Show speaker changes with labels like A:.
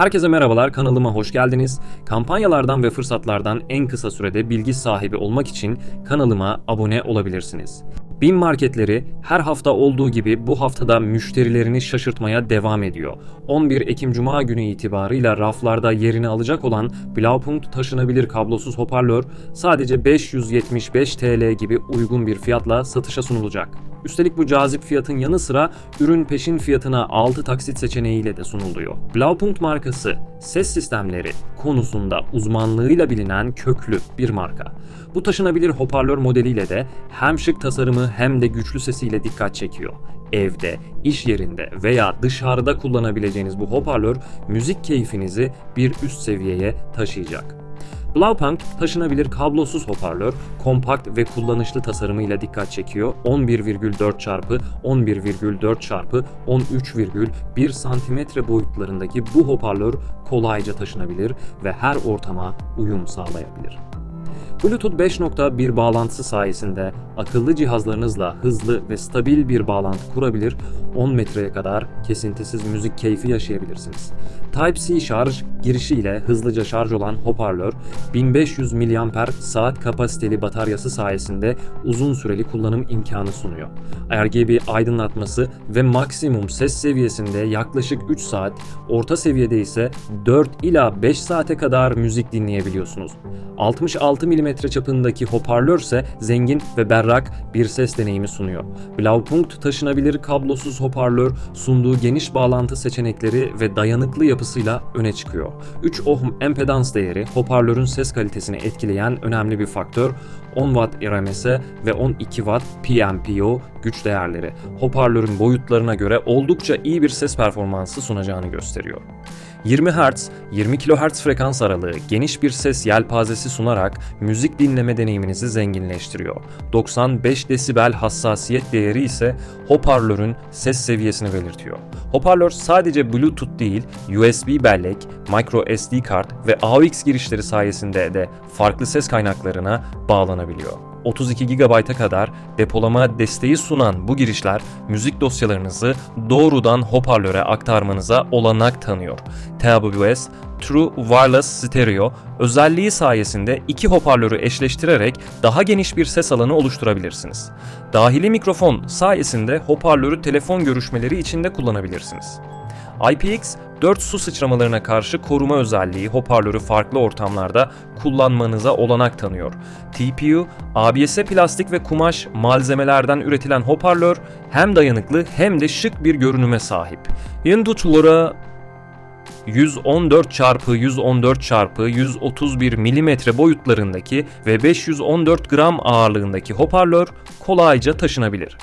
A: Herkese merhabalar, kanalıma hoş geldiniz. Kampanyalardan ve fırsatlardan en kısa sürede bilgi sahibi olmak için kanalıma abone olabilirsiniz. BİM marketleri her hafta olduğu gibi bu haftada müşterilerini şaşırtmaya devam ediyor. 11 Ekim Cuma günü itibarıyla raflarda yerini alacak olan Blaupunkt taşınabilir kablosuz hoparlör sadece 575 TL gibi uygun bir fiyatla satışa sunulacak. Üstelik bu cazip fiyatın yanı sıra ürün peşin fiyatına 6 taksit seçeneğiyle de sunuluyor. Blaupunkt markası ses sistemleri konusunda uzmanlığıyla bilinen köklü bir marka. Bu taşınabilir hoparlör modeliyle de hem şık tasarımı hem de güçlü sesiyle dikkat çekiyor. Evde, iş yerinde veya dışarıda kullanabileceğiniz bu hoparlör müzik keyfinizi bir üst seviyeye taşıyacak. Blaupunkt taşınabilir kablosuz hoparlör, kompakt ve kullanışlı tasarımıyla dikkat çekiyor. 11,4 çarpı 11,4 çarpı 13,1 santimetre boyutlarındaki bu hoparlör kolayca taşınabilir ve her ortama uyum sağlayabilir. Bluetooth 5.1 bağlantısı sayesinde akıllı cihazlarınızla hızlı ve stabil bir bağlantı kurabilir, 10 metreye kadar kesintisiz müzik keyfi yaşayabilirsiniz. Type-C şarj girişiyle hızlıca şarj olan hoparlör, 1500 mAh saat kapasiteli bataryası sayesinde uzun süreli kullanım imkanı sunuyor. RGB aydınlatması ve maksimum ses seviyesinde yaklaşık 3 saat, orta seviyede ise 4 ila 5 saate kadar müzik dinleyebiliyorsunuz. 66 mm çapındaki hoparlör ise zengin ve berrak bir ses deneyimi sunuyor. Blaupunkt taşınabilir kablosuz hoparlör sunduğu geniş bağlantı seçenekleri ve dayanıklı yapısıyla öne çıkıyor. 3 ohm empedans değeri hoparlörün ses kalitesini etkileyen önemli bir faktör. 10 Watt RMS ve 12 Watt PMPO güç değerleri hoparlörün boyutlarına göre oldukça iyi bir ses performansı sunacağını gösteriyor. 20 Hz, 20 kHz frekans aralığı geniş bir ses yelpazesi sunarak müzik dinleme deneyiminizi zenginleştiriyor. 95 desibel hassasiyet değeri ise hoparlörün ses seviyesini belirtiyor. Hoparlör sadece Bluetooth değil, USB bellek, micro SD kart ve AUX girişleri sayesinde de farklı ses kaynaklarına bağlanabiliyor. 32 GB'a kadar depolama desteği sunan bu girişler müzik dosyalarınızı doğrudan hoparlöre aktarmanıza olanak tanıyor. TWS True Wireless Stereo özelliği sayesinde iki hoparlörü eşleştirerek daha geniş bir ses alanı oluşturabilirsiniz. Dahili mikrofon sayesinde hoparlörü telefon görüşmeleri içinde kullanabilirsiniz. IPX 4 su sıçramalarına karşı koruma özelliği hoparlörü farklı ortamlarda kullanmanıza olanak tanıyor. TPU, ABS plastik ve kumaş malzemelerden üretilen hoparlör hem dayanıklı hem de şık bir görünüme sahip. Yeni tutulara 114 çarpı 114 çarpı 131 mm boyutlarındaki ve 514 gram ağırlığındaki hoparlör kolayca taşınabilir.